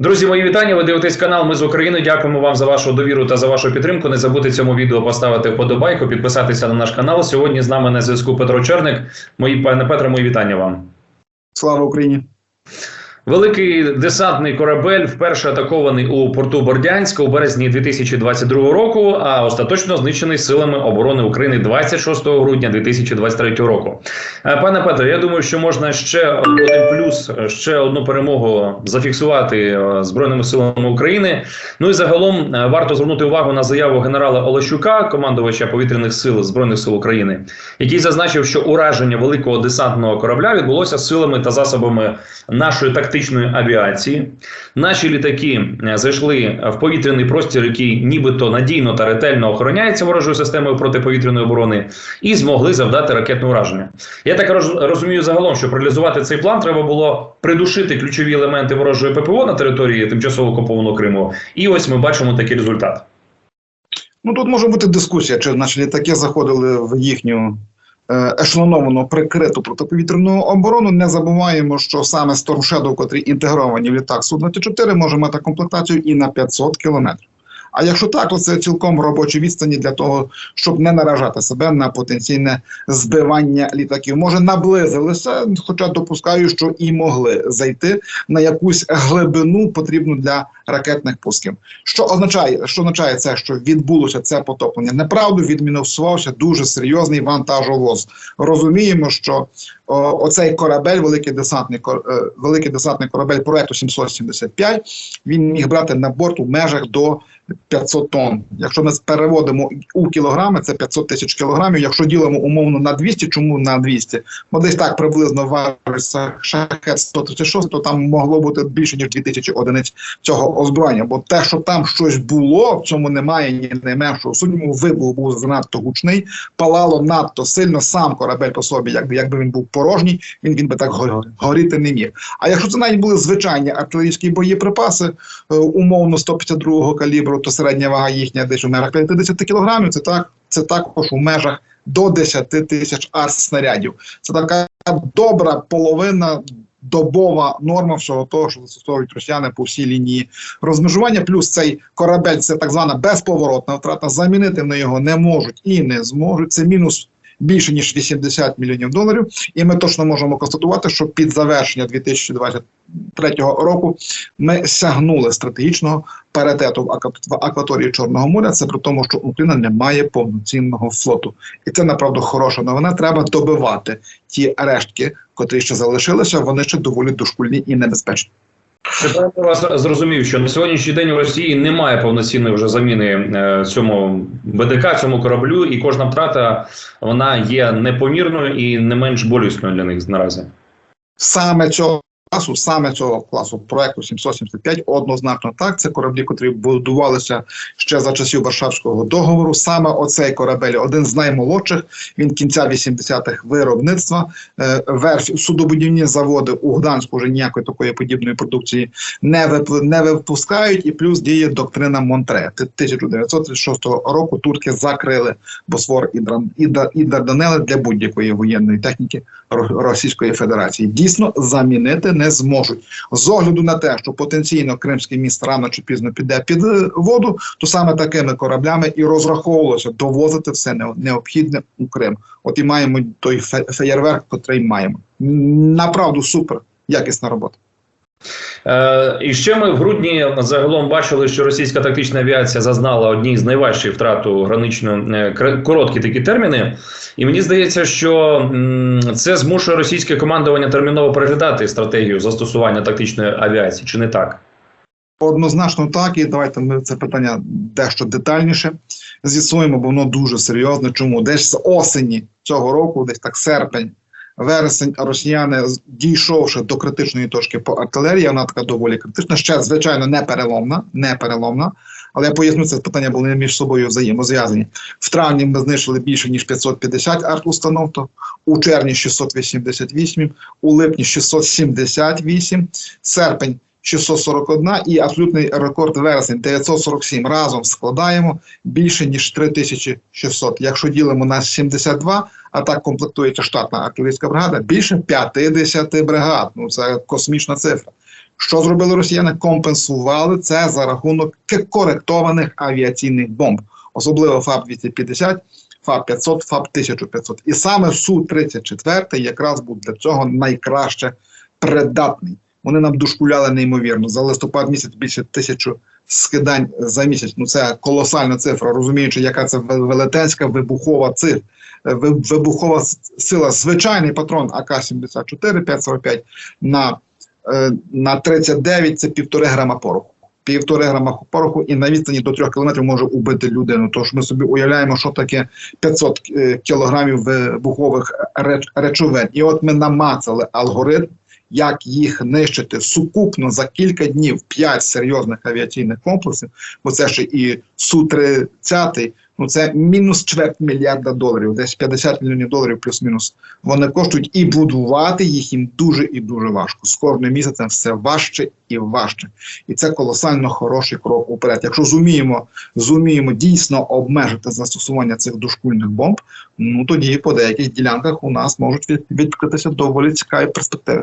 Друзі, мої вітання. Ви дивитесь канал. Ми з України. Дякуємо вам за вашу довіру та за вашу підтримку. Не забудьте цьому відео поставити вподобайку, підписатися на наш канал. Сьогодні з нами на зв'язку Петро Черник. Мої пане Петро, мої вітання вам. Слава Україні! Великий десантний корабель вперше атакований у порту Бордянська у березні 2022 року, а остаточно знищений силами оборони України 26 грудня 2023 року. Е, Пане Петро, я думаю, що можна ще один плюс, ще одну перемогу зафіксувати е, збройними силами України. Ну і загалом е, варто звернути увагу на заяву генерала Олещука, командувача повітряних сил збройних сил України, який зазначив, що ураження великого десантного корабля відбулося силами та засобами нашої тактичної авіації. Наші літаки е, зайшли в повітряний простір, який нібито надійно та ретельно охороняється ворожою системою протиповітряної оборони, і змогли завдати ракетне ураження. Я так розумію загалом, що реалізувати цей план треба було придушити ключові елементи ворожої ППО на території тимчасово окупованого Криму. І ось ми бачимо такий результат. Ну тут може бути дискусія, чи наші літаки заходили в їхню ешелоновану прикриту протиповітряну оборону. Не забуваємо, що саме Storm Shadow, котрі інтегровані в літак су 4 може мати комплектацію і на 500 кілометрів. А якщо так, то це цілком робочі відстані для того, щоб не наражати себе на потенційне збивання літаків. Може наблизилися, хоча допускаю, що і могли зайти на якусь глибину потрібну для ракетних пусків. Що означає, що означає це, що відбулося це потоплення? Неправду відмінусувався дуже серйозний вантажовоз. Розуміємо, що о, оцей корабель, великий десантний е, великий десантний корабель проекту 775, він міг брати на борт у межах до 500 тонн. Якщо ми переводимо у кілограми, це 500 тисяч кілограмів. Якщо ділимо умовно на 200, чому на 200? Бо десь так приблизно важиться шахет 136, то там могло бути більше ніж 2000 одиниць цього озброєння. Бо те, що там щось було, в цьому немає ні найменшого сумніву. Вибух був занадто гучний, палало надто сильно. Сам корабель по собі, якби якби він був порожній, він він би так горіти не міг. А якщо це навіть були звичайні артилерійські боєприпаси, е, умовно 152-го калібру, то середня вага їхня десь у межах 50 кілограмів. Це так, це також у межах до 10 тисяч снарядів. Це така добра половина. Добова норма всього того, що застосовують росіяни по всій лінії розмежування. Плюс цей корабель це так звана безповоротна втрата. Замінити вони його не можуть і не зможуть. Це мінус більше ніж 80 мільйонів доларів. І ми точно можемо констатувати, що під завершення 2023 року ми сягнули стратегічного паритету в акваторії Чорного моря. Це при тому, що Україна не має повноцінного флоту, і це направду хороша новина. Треба добивати ті рештки, котрі ще залишилися. Вони ще доволі дошкульні і небезпечні. Я вас зрозумів, що на сьогоднішній день у Росії немає повноцінної вже заміни е, цьому БДК, цьому кораблю, і кожна втрата вона є непомірною і не менш болісною для них наразі. саме цього класу, саме цього класу проекту 775, однозначно так. Це кораблі, котрі будувалися ще за часів Варшавського договору. Саме оцей корабель, один з наймолодших. Він кінця 80-х виробництва. Е, верф судобудівні заводи у Гданську вже ніякої такої подібної продукції не вип, не випускають. І плюс діє доктрина Монтре. Т- 1936 року турки закрили Босфор і Дран і, Дар- і Дарданели для будь-якої воєнної техніки Ро- Російської Федерації. Дійсно замінити не зможуть. З огляду на те, що потенційно Кримський міст рано чи пізно піде під е, воду, то саме такими кораблями і розраховувалося довозити все необхідне у Крим. От і маємо той фе- феєрверк, котрий маємо. Направду супер, якісна робота. Е, і ще ми в грудні загалом бачили, що російська тактична авіація зазнала одні з найважчих втрат у гранично е, короткі такі терміни. І мені здається, що це змушує російське командування терміново переглядати стратегію застосування тактичної авіації, чи не так? Однозначно так, і давайте ми це питання дещо детальніше з'ясуємо, бо воно дуже серйозне. Чому десь з осені цього року, десь так серпень, вересень, росіяни, дійшовши до критичної точки по артилерії, вона така доволі критична. Ще звичайно не переломна, не переломна. Але я поясню, це питання були між собою взаємозв'язані. В травні ми знищили більше ніж 550 арт-установ, то у червні 688, у липні 678, серпень 641 і абсолютний рекорд вересень 947 разом складаємо більше ніж 3600. Якщо ділимо на 72, а так комплектується штатна артилерійська бригада, більше 50 бригад. Ну це космічна цифра. Що зробили росіяни? Компенсували це за рахунок коректованих авіаційних бомб, особливо ФАБ-250, ФАБ-500, ФАБ-1500. І саме Су-34 якраз був для цього найкраще придатний. Вони нам дошкуляли неймовірно. За листопад місяць більше тисячу скидань за місяць. Ну це колосальна цифра, розуміючи, яка це велетенська вибухова цифра. Вибухова сила. Звичайний патрон АК-74 545 на, е, на 39 це півтори грама пороху. Півтори грама пороху і на відстані до трьох кілометрів може убити людину. Тож ми собі уявляємо, що таке 500 е, кілограмів вибухових реч- речовин. І от ми намацали алгоритм, як їх нищити сукупно за кілька днів 5 серйозних авіаційних комплексів, бо це ще і Су-30, ну це мінус чверть мільярда доларів, десь 50 мільйонів доларів плюс-мінус. Вони коштують і будувати їх їм дуже і дуже важко. З кожним місяцем все важче і важче. І це колосально хороший крок уперед. Якщо зуміємо, зуміємо дійсно обмежити застосування цих дошкульних бомб, ну тоді по деяких ділянках у нас можуть від- відкритися доволі цікаві перспективи.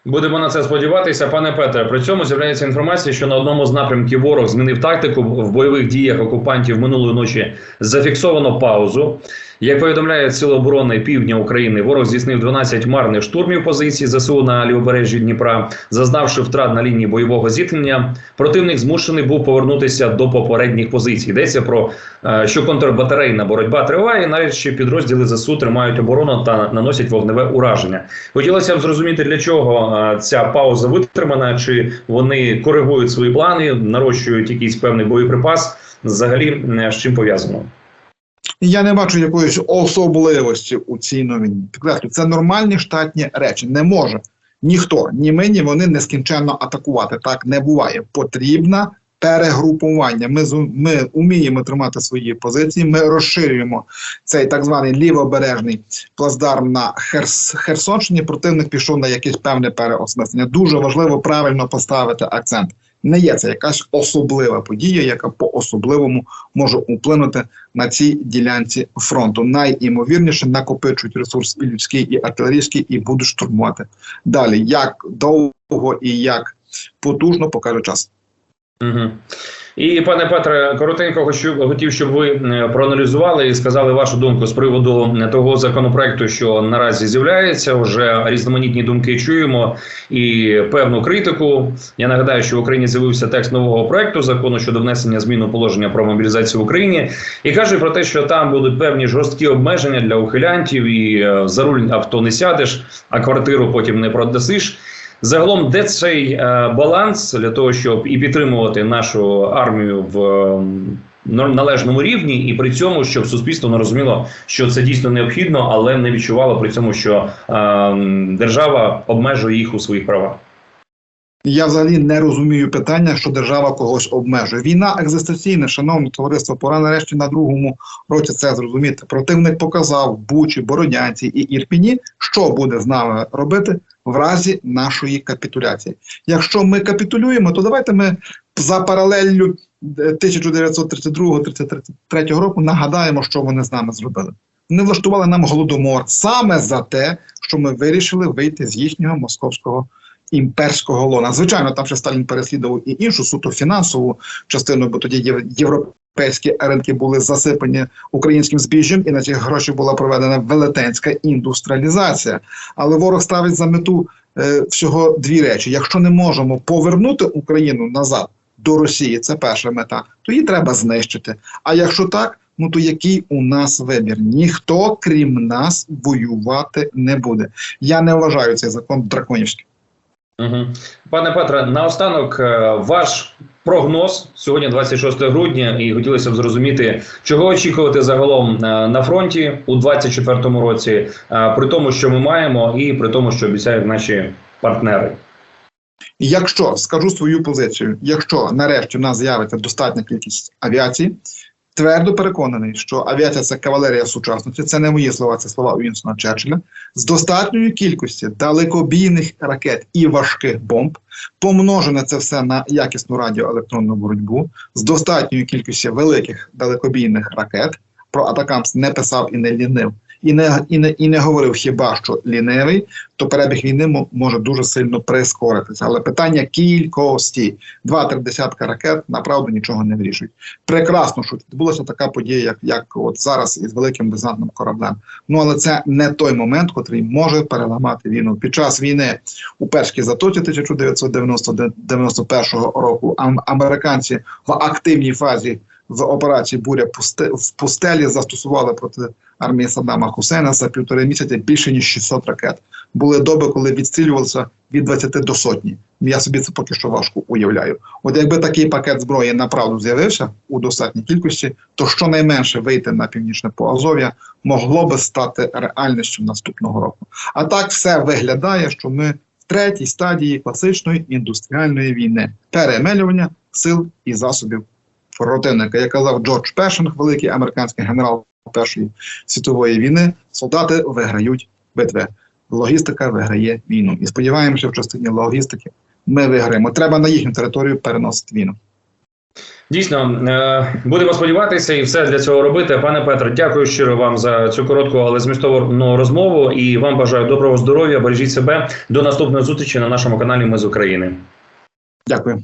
Будемо на це сподіватися, пане Петре. При цьому з'являється інформація, що на одному з напрямків ворог змінив тактику в бойових діях окупантів минулої ночі. Зафіксовано паузу. Як повідомляє Сили оборони Півдня України, ворог здійснив 12 марних штурмів позицій ЗСУ на лівобережжі Дніпра, зазнавши втрат на лінії бойового зіткнення. Противник змушений був повернутися до попередніх позицій. Йдеться про е, що контрбатарейна боротьба триває. Навіть ще підрозділи ЗСУ тримають оборону та наносять вогневе ураження. Хотілося б зрозуміти, для чого ця пауза витримана, чи вони коригують свої плани, нарощують якийсь певний боєприпас. Взагалі з чим пов'язано? Я не бачу якоїсь особливості у цій новині. Підкреслю, це нормальні штатні речі. Не може ніхто, ні ми, ні вони нескінченно атакувати. Так не буває. Потрібна перегрупування. Ми ми уміємо тримати свої позиції. Ми розширюємо цей так званий лівобережний плацдарм на Херс, Херсонщині. Противник пішов на якесь певне переосмислення. Дуже важливо правильно поставити акцент. Не є це якась особлива подія, яка по особливому може вплинути на цій ділянці фронту. Найімовірніше накопичують ресурс і людський, і артилерійський, і будуть штурмувати далі. Як довго і як потужно покаже час. Угу. І пане Петре, коротенько хочу хотів, щоб ви е, проаналізували і сказали вашу думку з приводу е, того законопроекту, що наразі з'являється. Вже різноманітні думки чуємо і певну критику. Я нагадаю, що в Україні з'явився текст нового проекту закону щодо внесення змін у положення про мобілізацію в Україні, і каже про те, що там будуть певні жорсткі обмеження для ухилянтів, і е, за руль авто не сядеш, а квартиру потім не продасиш. Загалом, де цей е, баланс для того, щоб і підтримувати нашу армію в належному рівні, і при цьому, щоб суспільство не розуміло, що це дійсно необхідно, але не відчувало при цьому, що е, держава обмежує їх у своїх правах. Я взагалі не розумію питання, що держава когось обмежує. Війна екзистенційна, шановне товариство, пора нарешті на другому році це зрозуміти. Противник показав Бучі, Бородянці і Ірпіні, що буде з нами робити в разі нашої капітуляції. Якщо ми капітулюємо, то давайте ми за паралеллю 1932-33 року нагадаємо, що вони з нами зробили. Вони влаштували нам голодомор саме за те, що ми вирішили вийти з їхнього московського імперського лона. Звичайно, там ще Сталін переслідував і іншу суто фінансову частину, бо тоді є- європейські ринки були засипані українським збіжжям, і на ці гроші була проведена велетенська індустріалізація. Але ворог ставить за мету е, всього дві речі: якщо не можемо повернути Україну назад до Росії, це перша мета, то її треба знищити. А якщо так, ну то який у нас вибір? Ніхто крім нас воювати не буде. Я не вважаю цей закон драконівським. Пане Петре, наостанок е, ваш прогноз сьогодні, 26 грудня, і хотілося б зрозуміти, чого очікувати загалом е, на фронті у 24-му році, е, при тому, що ми маємо, і при тому, що обіцяють наші партнери. Якщо скажу свою позицію, якщо нарешті в нас з'явиться достатня кількість авіації, твердо переконаний, що авіація це кавалерія сучасності, це не мої слова, це слова Уінсона Черчилля, з достатньою кількістю далекобійних ракет і важких бомб, помножене це все на якісну радіоелектронну боротьбу, з достатньою кількістю великих далекобійних ракет. Про Атакамс не писав і не лінив. І не, і не, і не говорив хіба що лінивий, то перебіг війни може дуже сильно прискоритися. Але питання кількості два-три десятка ракет направду нічого не вирішують. Прекрасно, що відбулася така подія, як, як от зараз із великим десантним кораблем. Ну але це не той момент, котрий може переламати війну. Під час війни у першій затоці 1991 року американці в активній фазі в операції Буря в пустелі застосували проти армії Саддама Хусейна за півтори місяці більше ніж 600 ракет. Були доби, коли відстрілювалося від 20 до сотні. Я собі це поки що важко уявляю. От якби такий пакет зброї направду з'явився у достатній кількості, то щонайменше вийти на північне Поазов'я могло би стати реальністю наступного року. А так все виглядає, що ми в третій стадії класичної індустріальної війни перемелювання сил і засобів противника. Як казав Джордж Пешинг, великий американський генерал Першої світової війни, солдати виграють битви. Логістика виграє війну. І сподіваємося, в частині логістики ми виграємо. Треба на їхню територію переносити війну. Дійсно, е, будемо сподіватися і все для цього робити. Пане Петро, дякую щиро вам за цю коротку, але змістовну розмову. І вам бажаю доброго здоров'я. Бережіть себе до наступної зустрічі на нашому каналі. Ми з України. Дякую.